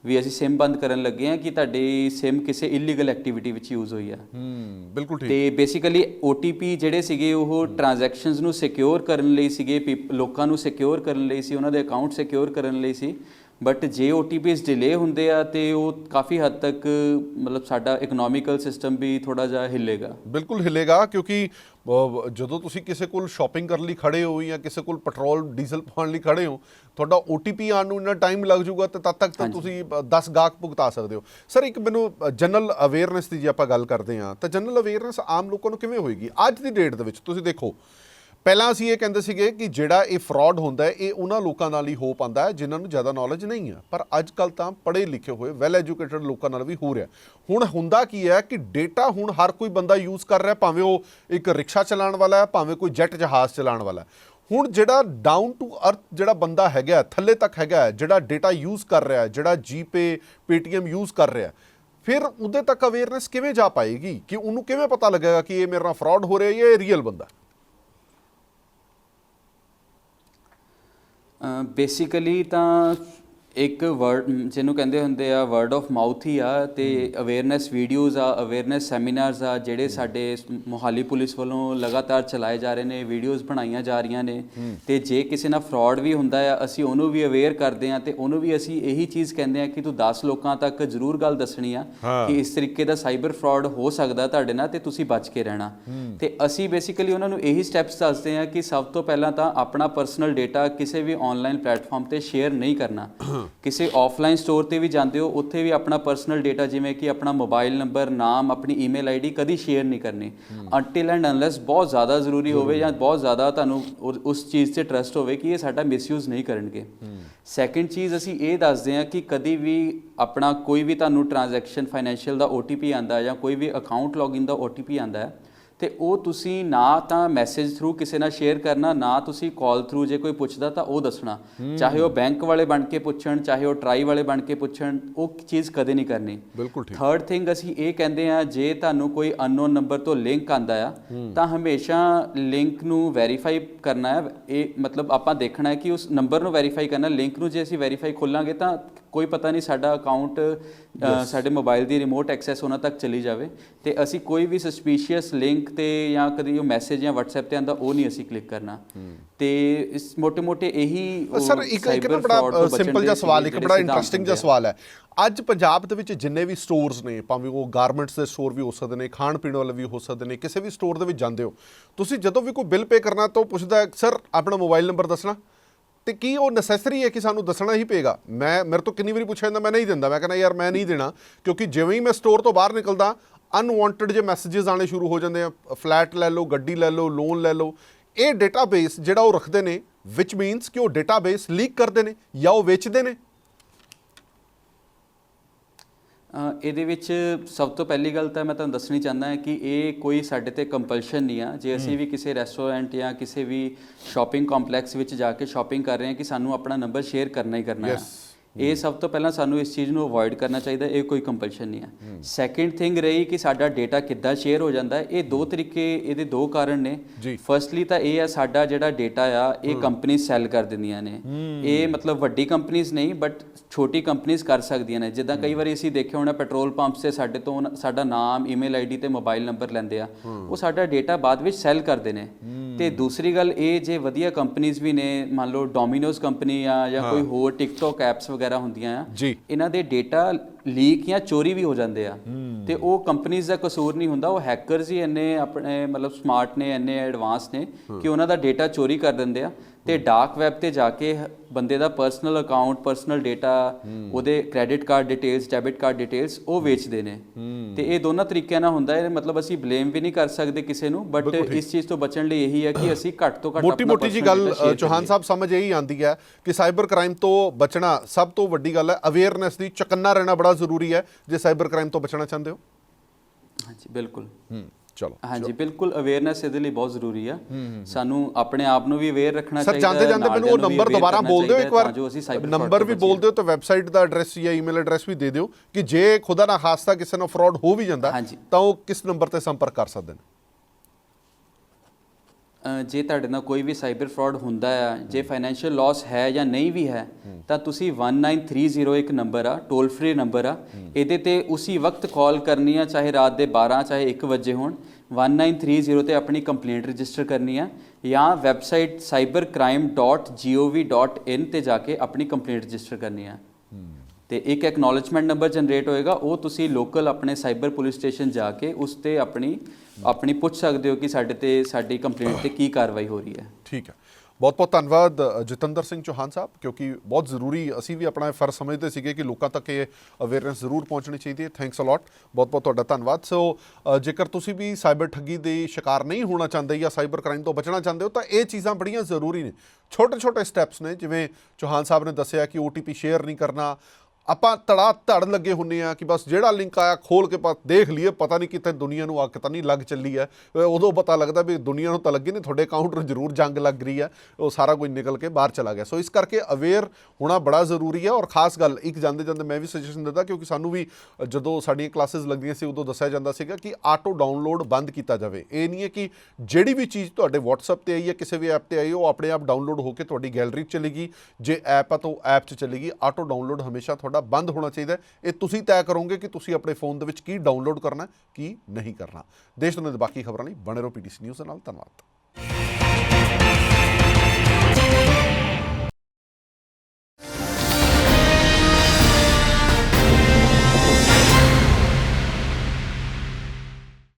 ਵੀ ਅਸੀਂ ਸਿਮ ਬੰਦ ਕਰਨ ਲੱਗੇ ਹਾਂ ਕਿ ਤੁਹਾਡੀ ਸਿਮ ਕਿਸੇ ਇਲੀਗਲ ਐਕਟੀਵਿਟੀ ਵਿੱਚ ਯੂਜ਼ ਹੋਈ ਆ। ਹੂੰ ਬਿਲਕੁਲ ਠੀਕ। ਤੇ ਬੇਸਿਕਲੀ OTP ਜਿਹੜੇ ਸੀਗੇ ਉਹ ਟ੍ਰਾਂਜੈਕਸ਼ਨਸ ਨੂੰ ਸਿਕਿਉਰ ਕਰਨ ਲਈ ਸੀਗੇ ਲੋਕਾਂ ਨੂੰ ਸਿਕਿਉਰ ਕਰਨ ਲਈ ਸੀ ਉਹਨਾਂ ਦੇ ਅਕਾਊਂਟ ਸਿਕਿਉਰ ਕਰਨ ਲਈ ਸੀ। ਬਟ ਜੇ OTPs ਡਿਲੇ ਹੁੰਦੇ ਆ ਤੇ ਉਹ ਕਾਫੀ ਹੱਦ ਤੱਕ ਮਤਲਬ ਸਾਡਾ ਇਕਨੋਮਿਕਲ ਸਿਸਟਮ ਵੀ ਥੋੜਾ ਜਿਹਾ ਹਿੱਲੇਗਾ। ਬਿਲਕੁਲ ਹਿਲੇਗਾ ਕਿਉਂਕਿ ਜਦੋਂ ਤੁਸੀਂ ਕਿਸੇ ਕੋਲ ਸ਼ਾਪਿੰਗ ਕਰਨ ਲਈ ਖੜੇ ਹੋ ਜਾਂ ਕਿਸੇ ਕੋਲ ਪੈਟਰੋਲ ਡੀਜ਼ਲ ਪਾਉਣ ਲਈ ਖੜੇ ਹੋ ਤੁਹਾਡਾ OTP ਆਉਣ ਨੂੰ ਇੰਨਾ ਟਾਈਮ ਲੱਗ ਜਾਊਗਾ ਤੇ ਤਦ ਤੱਕ ਤਾਂ ਤੁਸੀਂ 10 ਗਾਹਕ ਭੁਗਤਾ ਸਕਦੇ ਹੋ। ਸਰ ਇੱਕ ਮੈਨੂੰ ਜਨਰਲ ਅਵੇਅਰਨੈਸ ਦੀ ਜੇ ਆਪਾਂ ਗੱਲ ਕਰਦੇ ਹਾਂ ਤਾਂ ਜਨਰਲ ਅਵੇਅਰਨੈਸ ਆਮ ਲੋਕਾਂ ਨੂੰ ਕਿਵੇਂ ਹੋਏਗੀ? ਅੱਜ ਦੀ ਡੇਟ ਦੇ ਵਿੱਚ ਤੁਸੀਂ ਦੇਖੋ ਪਹਿਲਾਂ ਅਸੀਂ ਇਹ ਕਹਿੰਦੇ ਸੀਗੇ ਕਿ ਜਿਹੜਾ ਇਹ ਫਰਾਡ ਹੁੰਦਾ ਹੈ ਇਹ ਉਹਨਾਂ ਲੋਕਾਂ ਨਾਲ ਹੀ ਹੋ ਪਾਉਂਦਾ ਹੈ ਜਿਨ੍ਹਾਂ ਨੂੰ ਜ਼ਿਆਦਾ ਨੌਲੇਜ ਨਹੀਂ ਹੈ। ਪਰ ਅੱਜ ਕੱਲ ਤਾਂ ਪੜ੍ਹੇ ਲਿਖੇ ਹੋਏ ਵੈਲ ਐਜੂਕੇਟਡ ਲੋਕਾਂ ਨਾਲ ਵੀ ਹੋ ਰਿਹਾ। ਹੁਣ ਹੁੰਦਾ ਕੀ ਹੈ ਕਿ ਡੇਟਾ ਹੁਣ ਹਰ ਕੋਈ ਬੰਦਾ ਯੂਜ਼ ਕਰ ਰਿਹਾ ਭਾਵੇਂ ਉਹ ਇੱਕ ਰਿਕਸ਼ਾ ਚਲਾਉਣ ਵਾਲਾ ਹੈ ਭਾਵੇਂ ਕੋਈ ਜੈਟ ਜਹਾਜ਼ ਚਲਾਉਣ ਵਾਲਾ ਹੈ। ਹੁਣ ਜਿਹੜਾ ਡਾਊਨ ਟੂ ਅਰਥ ਜਿਹੜਾ ਬੰਦਾ ਹੈਗਾ ਥੱਲੇ ਤੱਕ ਹੈਗਾ ਜਿਹੜਾ ਡੇਟਾ ਯੂਜ਼ ਕਰ ਰਿਹਾ ਹੈ, ਜਿਹੜਾ ਜੀਪੇ ਪੇਟੀਐਮ ਯੂਜ਼ ਕਰ ਰਿਹਾ ਫਿਰ ਉਹਦੇ ਤੱਕ ਅਵੇਅਰਨੈਸ ਕਿਵੇਂ ਜਾ ਪਾਏਗੀ? ਕਿ ਉਹਨੂੰ ਕਿਵੇਂ ਪਤਾ ਲੱਗੇਗਾ ਕਿ ਇਹ ਮੇਰੇ ਨਾਲ ਫਰਾਡ ਹੋ ਰਿਹਾ ਹੈ ਜਾਂ ਇਹ ਰੀਅਲ ਬੰਦਾ? ਬੇਸਿਕਲੀ ਤਾਂ ਇੱਕ ਵਰਡ ਜਿਹਨੂੰ ਕਹਿੰਦੇ ਹੁੰਦੇ ਆ ਵਰਡ ਆਫ ਮਾਊਥ ਹੀ ਆ ਤੇ ਅਵੇਅਰਨੈਸ ਵੀਡੀਓਜ਼ ਆ ਅਵੇਅਰਨੈਸ ਸੈਮੀਨਾਰਸ ਆ ਜਿਹੜੇ ਸਾਡੇ ਮੋਹਾਲੀ ਪੁਲਿਸ ਵੱਲੋਂ ਲਗਾਤਾਰ ਚਲਾਏ ਜਾ ਰਹੇ ਨੇ ਵੀਡੀਓਜ਼ ਬਣਾਈਆਂ ਜਾ ਰਹੀਆਂ ਨੇ ਤੇ ਜੇ ਕਿਸੇ ਨਾਲ ਫਰਾਡ ਵੀ ਹੁੰਦਾ ਆ ਅਸੀਂ ਉਹਨੂੰ ਵੀ ਅਵੇਅਰ ਕਰਦੇ ਆ ਤੇ ਉਹਨੂੰ ਵੀ ਅਸੀਂ ਇਹੀ ਚੀਜ਼ ਕਹਿੰਦੇ ਆ ਕਿ ਤੂੰ 10 ਲੋਕਾਂ ਤੱਕ ਜ਼ਰੂਰ ਗੱਲ ਦੱਸਣੀ ਆ। ਕਿ ਇਸ ਤਰੀਕੇ ਦਾ ਸਾਈਬਰ ਫਰਾਡ ਹੋ ਸਕਦਾ ਤੁਹਾਡੇ ਨਾਲ ਤੇ ਤੁਸੀਂ ਬਚ ਕੇ ਰਹਿਣਾ। ਤੇ ਅਸੀਂ ਬੇਸਿਕਲੀ ਉਹਨਾਂ ਨੂੰ ਇਹੀ ਸਟੈਪਸ ਦੱਸਦੇ ਆ ਕਿ ਸਭ ਤੋਂ ਪਹਿਲਾਂ ਤਾਂ ਆਪਣਾ ਪਰਸਨਲ ਡੇਟਾ ਕਿਸੇ ਵੀ ਆਨਲਾਈਨ ਪਲੇਟਫਾਰਮ ਤੇ ਸ਼ੇਅਰ ਨਹੀਂ ਕਰਨਾ। ਕਿਸੇ ਆਫਲਾਈਨ ਸਟੋਰ ਤੇ ਵੀ ਜਾਂਦੇ ਹੋ ਉੱਥੇ ਵੀ ਆਪਣਾ ਪਰਸਨਲ ਡੇਟਾ ਜਿਵੇਂ ਕਿ ਆਪਣਾ ਮੋਬਾਈਲ ਨੰਬਰ ਨਾਮ ਆਪਣੀ ਈਮੇਲ ਆਈਡੀ ਕਦੀ ਸ਼ੇਅਰ ਨਹੀਂ ਕਰਨੀ। ਅੰਟਿਲ ਐਂਡ ਅਨਲੈਸ ਬਹੁਤ ਜ਼ਿਆਦਾ ਜ਼ਰੂਰੀ ਹੋਵੇ ਜਾਂ ਬਹੁਤ ਜ਼ਿਆਦਾ ਤੁਹਾਨੂੰ ਉਸ ਚੀਜ਼ ਤੇ ਟਰਸਟ ਹੋਵੇ ਕਿ ਇਹ ਸਾਡਾ ਮਿਸਯੂਜ਼ ਨਹੀਂ ਕਰਨਗੇ। ਸੈਕੰਡ ਚੀਜ਼ ਅਸੀਂ ਇਹ ਦੱਸਦੇ ਹਾਂ ਕਿ ਕਦੀ ਵੀ ਆਪਣਾ ਕੋਈ ਵੀ ਤੁਹਾਨੂੰ ਟ੍ਰਾਂਜੈਕਸ਼ਨ ਫਾਈਨੈਂਸ਼ੀਅਲ ਦਾ OTP ਆਂਦਾ ਜਾਂ ਕੋਈ ਵੀ ਅਕਾਊਂਟ ਲੌਗਇਨ ਦਾ OTP ਆਂਦਾ ਹੈ ਤੇ ਉਹ ਤੁਸੀਂ ਨਾ ਤਾਂ ਮੈਸੇਜ ਥਰੂ ਕਿਸੇ ਨਾਲ ਸ਼ੇਅਰ ਕਰਨਾ ਨਾ ਤੁਸੀਂ ਕਾਲ ਥਰੂ ਜੇ ਕੋਈ ਪੁੱਛਦਾ ਤਾਂ ਉਹ ਦੱਸਣਾ। ਚਾਹੇ ਉਹ ਬੈਂਕ ਵਾਲੇ ਬਣ ਕੇ ਪੁੱਛਣ ਚਾਹੇ ਉਹ ਟਰਾਈ ਵਾਲੇ ਬਣ ਕੇ ਪੁੱਛਣ ਉਹ ਚੀਜ਼ ਕਦੇ ਨਹੀਂ ਕਰਨੀ। ਬਿਲਕੁਲ ਠੀਕ। ਥਰਡ ਥਿੰਗ ਅਸੀਂ ਇਹ ਕਹਿੰਦੇ ਆ ਜੇ ਤੁਹਾਨੂੰ ਕੋਈ ਅਨਨੋਨ ਨੰਬਰ ਤੋਂ ਲਿੰਕ ਆਂਦਾ ਆ ਤਾਂ ਹਮੇਸ਼ਾ ਲਿੰਕ ਨੂੰ ਵੈਰੀਫਾਈ ਕਰਨਾ ਹੈ। ਇਹ ਮਤਲਬ ਆਪਾਂ ਦੇਖਣਾ ਹੈ ਕਿ ਉਸ ਨੰਬਰ ਨੂੰ ਵੈਰੀਫਾਈ ਕਰਨਾ ਲਿੰਕ ਨੂੰ ਜੇ ਅਸੀਂ ਵੈਰੀਫਾਈ ਖੋਲਾਂਗੇ ਤਾਂ ਕੋਈ ਪਤਾ ਨਹੀਂ ਸਾਡਾ ਅਕਾਊਂਟ ਸਾਡੇ ਮੋਬਾਈਲ ਦੀ ਰਿਮੋਟ ਐਕਸੈਸ ਉਹਨਾਂ ਤੱਕ ਚਲੀ ਜਾਵੇ ਤੇ ਅਸੀਂ ਕੋਈ ਵੀ ਸਸਪੀਸ਼ੀਅਸ ਲਿੰਕ ਤੇ ਜਾਂ ਕਦੀ ਉਹ ਮੈਸੇਜ ਜਾਂ WhatsApp ਤੇ ਆਂਦਾ ਉਹ ਨਹੀਂ ਅਸੀਂ ਕਲਿੱਕ ਕਰਨਾ। ਤੇ ਇਸ ਮੋਟੇ-ਮੋਟੇ ਇਹੀ ਸਰ ਇੱਕ ਇੱਕ ਬੜਾ ਸਿੰਪਲ ਜਿਹਾ ਸਵਾਲ ਇੱਕ ਬੜਾ ਇੰਟਰਸਟਿੰਗ ਜਿਹਾ ਸਵਾਲ ਹੈ। ਅੱਜ ਪੰਜਾਬ ਦੇ ਵਿੱਚ ਜਿੰਨੇ ਵੀ ਸਟੋਰਸ ਨੇ ਭਾਵੇਂ ਉਹ ਗਾਰਮੈਂਟਸ ਦੇ ਸਟੋਰ ਵੀ ਹੋ ਸਕਦੇ ਨੇ ਖਾਣ ਪੀਣ ਵਾਲੇ ਵੀ ਹੋ ਸਕਦੇ ਨੇ ਕਿਸੇ ਵੀ ਸਟੋਰ ਦੇ ਵਿੱਚ ਜਾਂਦੇ ਹੋ ਤੁਸੀਂ ਜਦੋਂ ਵੀ ਕੋਈ ਬਿੱਲ ਪੇ ਕਰਨਾ ਤਾਂ ਪੁੱਛਦਾ ਸਰ ਆਪਣਾ ਮੋਬਾਈਲ ਨੰਬਰ ਦੱਸਣਾ? ਤੇ ਕੀ ਉਹ ਨੈਸੈਸਰੀ ਹੈ ਕਿ ਸਾਨੂੰ ਦੱਸਣਾ ਹੀ ਪਏਗਾ? ਮੈਂ ਮੇਰੇ ਤੋਂ ਕਿੰਨੀ ਵਾਰੀ ਪੁੱਛਿਆ ਜਾਂਦਾ, ਮੈਂ ਨਹੀਂ ਦਿੰਦਾ। ਮੈਂ ਕਹਿੰਦਾ, ਯਾਰ, ਮੈਂ ਨਹੀਂ ਦੇਣਾ। ਕਿਉਂਕਿ ਜਿਵੇਂ ਹੀ ਮੈਂ ਸਟੋਰ ਤੋਂ ਬਾਹਰ ਨਿਕਲਦਾ ਅਨਵਾਂਟਡ ਜੇ ਮੈਸੇजेस ਆਣੇ ਸ਼ੁਰੂ ਹੋ ਜਾਂਦੇ ਆ ਫਲੈਟ ਲੈ ਲਓ, ਗੱਡੀ ਲੈ ਲਓ ਲੋਨ ਲੈ ਲਓ, ਇਹ ਡੇਟਾਬੇਸ ਜਿਹੜਾ ਉਹ ਰੱਖਦੇ ਨੇ ਵਿਚ ਮੀਨਸ ਕਿ ਉਹ ਡੇਟਾਬੇਸ ਲੀਕ ਕਰਦੇ ਨੇ ਜਾਂ ਉਹ ਵੇਚਦੇ ਨੇ ਅ, ਇਹਦੇ ਵਿੱਚ ਸਭ ਤੋਂ ਪਹਿਲੀ ਗੱਲ ਤਾਂ ਮੈਂ ਤੁਹਾਨੂੰ ਦੱਸਣੀ ਚਾਹੁੰਦਾ ਹਾਂ ਕਿ ਇਹ ਕੋਈ ਸਾਡੇ ਤੇ ਕੰਪਲਸ਼ਨ ਨਹੀਂ ਆ। ਜੇ ਅਸੀਂ ਵੀ ਕਿਸੇ ਰੈਸਟੋਰੈਂਟ ਜਾਂ ਕਿਸੇ ਵੀ ਸ਼ਾਪਿੰਗ ਕੰਪਲੈਕਸ ਵਿੱਚ ਜਾ ਕੇ ਸ਼ਾਪਿੰਗ ਕਰ ਰਹੇ ਹਾਂ ਕਿ ਸਾਨੂੰ ਆਪਣਾ ਨੰਬਰ ਸ਼ੇਅਰ ਕਰਨਾ ਹੀ ਕਰਨਾ ਹੈ. ਇਹ ਸਭ ਤੋਂ ਪਹਿਲਾਂ ਸਾਨੂੰ ਇਸ ਚੀਜ਼ ਨੂੰ ਅਵੋਇਡ ਕਰਨਾ ਚਾਹੀਦਾ ਇਹ ਕੋਈ ਕੰਪਲਸ਼ਨ ਨਹੀਂ ਹੈ। ਸੈਕਿੰਡ ਥਿੰਗ ਰਹੀ ਕਿ ਸਾਡਾ ਡਾਟਾ ਕਿੱਦਾਂ ਸ਼ੇਅਰ ਹੋ ਜਾਂਦਾ ਹੈ ਇਹ ਦੋ ਤਰੀਕੇ ਇਹਦੇ ਦੋ ਕਾਰਨ ਨੇ। ਫਰਸਟਲੀ ਤਾਂ ਇਹ ਹੈ ਸਾਡਾ ਜਿਹੜਾ ਡਾਟਾ ਆ ਇਹ ਕੰਪਨੀ ਸੈਲ ਕਰ ਦਿੰਦੀਆਂ ਨੇ। ਇਹ ਮਤਲਬ ਵੱਡੀ ਕੰਪਨੀਆਂ ਨਹੀਂ ਬਟ ਛੋਟੀ ਕੰਪਨੀਆਂ ਕਰ ਸਕਦੀਆਂ ਨੇ। ਜਿੱਦਾਂ ਕਈ ਵਾਰੀ ਅਸੀਂ ਦੇਖਿਆ ਹੋਣਾ ਪੈਟਰੋਲ ਪੰਪਸ ਤੇ ਸਾਡੇ ਤੋਂ ਸਾਡਾ ਨਾਮ ਈਮੇਲ ਆਈਡੀ ਤੇ ਮੋਬਾਈਲ ਨੰਬਰ ਲੈਂਦੇ ਆ। ਉਹ ਸਾਡਾ ਡਾਟਾ ਬਾਅਦ ਵਿੱਚ ਸੈਲ ਕਰਦੇ ਨੇ। ਤੇ ਦੂਸਰੀ ਗੱਲ ਇਹ ਜੇ ਵਧੀਆ ਕੰਪਨੀਆਂ ਵੀ ਨੇ ਮੰਨ ਲਓ ਡੋਮਿਨੋਜ਼ ਕੰਪਨੀ ਆ ਜਾਂ ਕੋਈ ਹੋਰ ਟਿਕਟੋਕ ਐਪਸ ਵਗੈਰਾ ਹੁੰਦੀਆਂ ਆ। ਇਹਨਾਂ ਦੇ ਡਾਟਾ ਲੀਕ ਜਾਂ ਚੋਰੀ ਵੀ ਹੋ ਜਾਂਦੇ ਆ। ਤੇ ਉਹ ਕੰਪਨੀਆਂ ਦਾ ਕਸੂਰ ਨਹੀਂ ਹੁੰਦਾ ਉਹ ਹੈਕਰਸ ਹੀ ਇੰਨੇ ਆਪਣੇ ਮਤਲਬ ਸਮਾਰਟ ਨੇ ਇੰਨੇ ਐਡਵਾਂਸ ਨੇ ਕਿ ਉਹਨਾਂ ਦਾ ਡਾਟਾ ਚੋਰੀ ਕਰ ਦਿੰਦੇ ਆ। ਤੇ ਡਾਰਕ ਵੈਬ ਤੇ ਜਾ ਕੇ ਬੰਦੇ ਦਾ ਪਰਸਨਲ ਅਕਾਊਂਟ ਪਰਸਨਲ ਡਾਟਾ ਉਹਦੇ credit card details debit card details ਉਹ ਵੇਚਦੇ ਨੇ। ਤੇ ਇਹ ਦੋਨਾਂ ਤਰੀਕਿਆਂ ਨਾਲ ਹੁੰਦਾ ਹੈ ਮਤਲਬ ਅਸੀਂ ਬਲੇਮ ਵੀ ਨਹੀਂ ਕਰ ਸਕਦੇ ਕਿਸੇ ਨੂੰ ਬਟ ਇਸ ਚੀਜ਼ ਤੋਂ ਬਚਣ ਲਈ ਇਹੀ ਹੈ ਕਿ ਅਸੀਂ ਘੱਟ ਤੋਂ ਘੱਟ ਮੋਟੀ ਮੋਟੀ ਜੀ ਗੱਲ ਚੌਹਾਨ। ਸਾਹਿਬ ਸਮਝ ਇਹੀ ਆਂਦੀ ਹੈ ਕਿ ਸਾਈਬਰ ਕ੍ਰਾਈਮ ਤੋਂ ਬਚਣਾ ਸਭ ਤੋਂ ਵੱਡੀ ਗੱਲ ਹੈ ਅਵੇਅਰਨੈਸ ਦੀ ਚਕੰਨਾ ਰਹਿਣਾ ਬੜਾ ਜ਼ਰੂਰੀ ਹੈ ਜੇ ਸਾਈਬਰ ਕ੍ਰਾਈਮ ਤੋਂ ਬਚਣਾ ਚਾਹੁੰਦੇ ਹੋ। ਹਾਂਜੀ ਬਿਲਕੁਲ। ਹੂੰ। ਚਲੋ ਹਾਂਜੀ ਬਿਲਕੁਲ ਅਵੇਅਰਨੈਸ ਇਹਦੇ ਲਈ ਬਹੁਤ ਜ਼ਰੂਰੀ ਆ ਸਾਨੂੰ ਆਪਣੇ ਆਪ ਨੂੰ ਵੀ ਅਵੇਅਰ ਰੱਖਣਾ ਸਰ ਚਾਹੀਦਾ ਜਾਂਦੇ ਜਾਂਦੇ ਮੈਨੂੰ ਉਹ ਨੰਬਰ ਦੁਬਾਰਾ ਬੋਲ ਦਿਓ ਇੱਕ ਵਾਰ ਨੰਬਰ ਵੀ। ਬੋਲ ਦਿਓ ਤੇ ਵੈਬਸਾਈਟ ਦਾ ਐਡਰੈਸ ਜਾਂ ਈਮੇਲ ਐਡਰੈਸ ਵੀ ਦੇ ਦਿਓ ਕਿ ਜੇ ਖੁਦਾ ਨਾ ਖਾਸਤਾ ਕਿਸੇ ਨਾਲ ਫਰਾਡ ਹੋ ਵੀ ਜਾਂਦਾ। ਤਾਂ ਉਹ ਕਿਸ ਨੰਬਰ ਤੇ ਸੰਪਰਕ ਕਰ ਸਕਦੇ ਨੇ ਜੇ ਤੁਹਾਡੇ ਨਾਲ ਕੋਈ ਵੀ ਸਾਈਬਰ ਫਰਾਡ ਹੁੰਦਾ ਆ ਜੇ ਫਾਈਨੈਂਸ਼ੀਅਲ ਲਾਸ ਹੈ ਜਾਂ ਨਹੀਂ ਵੀ ਹੈ ਤਾਂ ਤੁਸੀਂ 1930 ਇੱਕ ਨੰਬਰ ਆ ਟੋਲ ਫ੍ਰੀ ਨੰਬਰ ਆ। ਇਹਦੇ ਤੇ ਉਸੇ ਵਕਤ ਕਾਲ ਕਰਨੀ ਆ ਚਾਹੇ ਰਾਤ ਦੇ 12 ਚਾਹੇ 1 ਵਜੇ ਹੋਣ। 1930 ਤੇ ਆਪਣੀ ਕੰਪਲੇਂਟ ਰਜਿਸਟਰ ਕਰਨੀ ਆ ਜਾਂ ਵੈਬਸਾਈਟ cybercrime.gov.in ਤੇ ਜਾ ਕੇ ਆਪਣੀ ਕੰਪਲੇਂਟ ਰਜਿਸਟਰ ਕਰਨੀ ਆ। ਤੇ ਇੱਕ ਐਕਨੋਲਜਮੈਂਟ ਨੰਬਰ ਜਨਰੇਟ ਹੋਏਗਾ, ਉਹ ਤੁਸੀਂ ਲੋਕਲ ਆਪਣੇ ਸਾਈਬਰ ਪੁਲਿਸ ਸਟੇਸ਼ਨ ਜਾ ਕੇ ਉਸ ਤੇ ਆਪਣੀ ਆਪਣੀ ਪੁੱਛ ਸਕਦੇ ਹੋ ਕਿ ਸਾਡੇ ਤੇ, ਸਾਡੀ ਕੰਪਲੇਂਟ ਤੇ ਕੀ ਕਾਰਵਾਈ ਹੋ ਰਹੀ ਹੈ। ਠੀਕ ਹੈ। ਬਹੁਤ ਬਹੁਤ ਧੰਨਵਾਦ ਜਤਿੰਦਰ ਸਿੰਘ ਚੌਹਾਨ ਸਾਹਿਬ, ਕਿਉਂਕਿ ਬਹੁਤ ਜ਼ਰੂਰੀ, ਅਸੀਂ ਵੀ ਆਪਣਾ ਫਰਜ਼ ਸਮਝਦੇ ਸੀਗੇ ਕਿ ਲੋਕਾਂ ਤੱਕ ਇਹ ਅਵੇਅਰਨੈਸ ਜ਼ਰੂਰ ਪਹੁੰਚਣੀ ਚਾਹੀਦੀ ਹੈ। ਥੈਂਕਸ ਅ ਲੋਟ ਬਹੁਤ ਬਹੁਤ ਤੁਹਾਡਾ ਧੰਨਵਾਦ। ਸੋ ਜੇਕਰ ਤੁਸੀਂ ਵੀ ਸਾਈਬਰ ਠੱਗੀ ਦੇ ਸ਼ਿਕਾਰ ਨਹੀਂ ਹੋਣਾ ਚਾਹੁੰਦੇ ਜਾਂ ਸਾਈਬਰ ਕ੍ਰਾਈਮ ਤੋਂ ਬਚਣਾ ਚਾਹੁੰਦੇ ਹੋ, ਤਾਂ ਇਹ ਚੀਜ਼ਾਂ ਬੜੀਆਂ ਜ਼ਰੂਰੀ ਨੇ। ਛੋਟੇ ਛੋਟੇ ਸਟੈਪਸ ਨੇ, ਜਿਵੇਂ ਚੌਹਾਨ ਸਾਹਿਬ ਨੇ ਦੱਸਿਆ ਕਿ OTP ਸ਼ੇਅਰ ਨਹੀਂ ਕਰਨਾ ਆਪਾਂ ਤੜਾ ਧੜ ਲੱਗੇ ਹੁੰਨੇ ਆ ਕਿ ਬਸ ਜਿਹੜਾ ਲਿੰਕ ਆਇਆ ਖੋਲ ਕੇ ਪਾ ਦੇਖ ਲਈਏ, ਪਤਾ ਨਹੀਂ ਕਿਤੇ ਦੁਨੀਆ ਨੂੰ ਅੱਗ ਤਾਂ ਨਹੀਂ ਲੱਗ ਚੱਲੀ ਹੈ। ਉਦੋਂ ਪਤਾ ਲੱਗਦਾ ਵੀ ਦੁਨੀਆ ਨੂੰ ਤਾਂ ਲੱਗੀ ਨਹੀਂ, ਤੁਹਾਡੇ ਅਕਾਊਂਟ ਨੂੰ ਜ਼ਰੂਰ ਜੰਗ ਲੱਗ ਰਹੀ ਹੈ। ਉਹ ਸਾਰਾ ਕੁਝ ਨਿਕਲ ਕੇ ਬਾਹਰ ਚਲਾ ਗਿਆ। ਸੋ ਇਸ ਕਰਕੇ ਅਵੇਅਰ ਹੋਣਾ ਬੜਾ ਜ਼ਰੂਰੀ ਹੈ ਔਰ ਖਾਸ ਗੱਲ, ਇੱਕ ਜਾਂਦੇ ਜਾਂਦੇ ਮੈਂ ਵੀ ਸੁਜੈਸ਼ਨ ਦਿੰਦਾ ਕਿਉਂਕਿ ਸਾਨੂੰ ਵੀ ਜਦੋਂ ਸਾਡੀਆਂ ਕਲਾਸਿਸ ਲੱਗਦੀਆਂ ਸੀ, ਉਦੋਂ ਦੱਸਿਆ ਜਾਂਦਾ ਸੀਗਾ ਕਿ ਆਟੋ ਡਾਊਨਲੋਡ ਬੰਦ ਕੀਤਾ ਜਾਵੇ। ਇਹ ਨਹੀਂ ਹੈ ਕਿ ਜਿਹੜੀ ਵੀ ਚੀਜ਼ ਤੁਹਾਡੇ WhatsApp ਤੇ ਆਈ ਹੈ, ਕਿਸੇ ਵੀ ਐਪ ਤੇ ਆਈ, ਉਹ ਆਪਣੇ ਆਪ ਡਾਊਨਲੋਡ ਹੋ ਕੇ ਤੁਹਾਡੀ ਗੈਲਰੀ 'ਚ ਚਲੇਗੀ ਜੇ ਐਪ ਆ ਤਾਂ ਉਹ ਐਪ 'ਚ ਚਲੇਗੀ ਆਟੋ ਡਾਊਨਲੋਡ ਹਮੇਸ਼ਾ ਤੁਹਾਡਾ ਬੰਦ ਹੋਣਾ ਚਾਹੀਦਾ ਇਹ ਤੁਸੀਂ ਤੈਅ ਕਰੋਗੇ ਕਿ ਤੁਸੀਂ ਆਪਣੇ ਫੋਨ ਦੇ ਵਿੱਚ ਕੀ ਡਾਊਨਲੋਡ ਕਰਨਾ ਕੀ ਨਹੀਂ ਕਰਨਾ। ਦੇਸ਼ ਦੁਨੀਆ ਦੇ ਬਾਕੀ ਖਬਰਾਂ ਲਈ ਬਣੇ ਰਹੋ ਪੀਟੀਸੀ ਨਿਊਜ਼ ਦੇ ਨਾਲ। ਧੰਨਵਾਦ।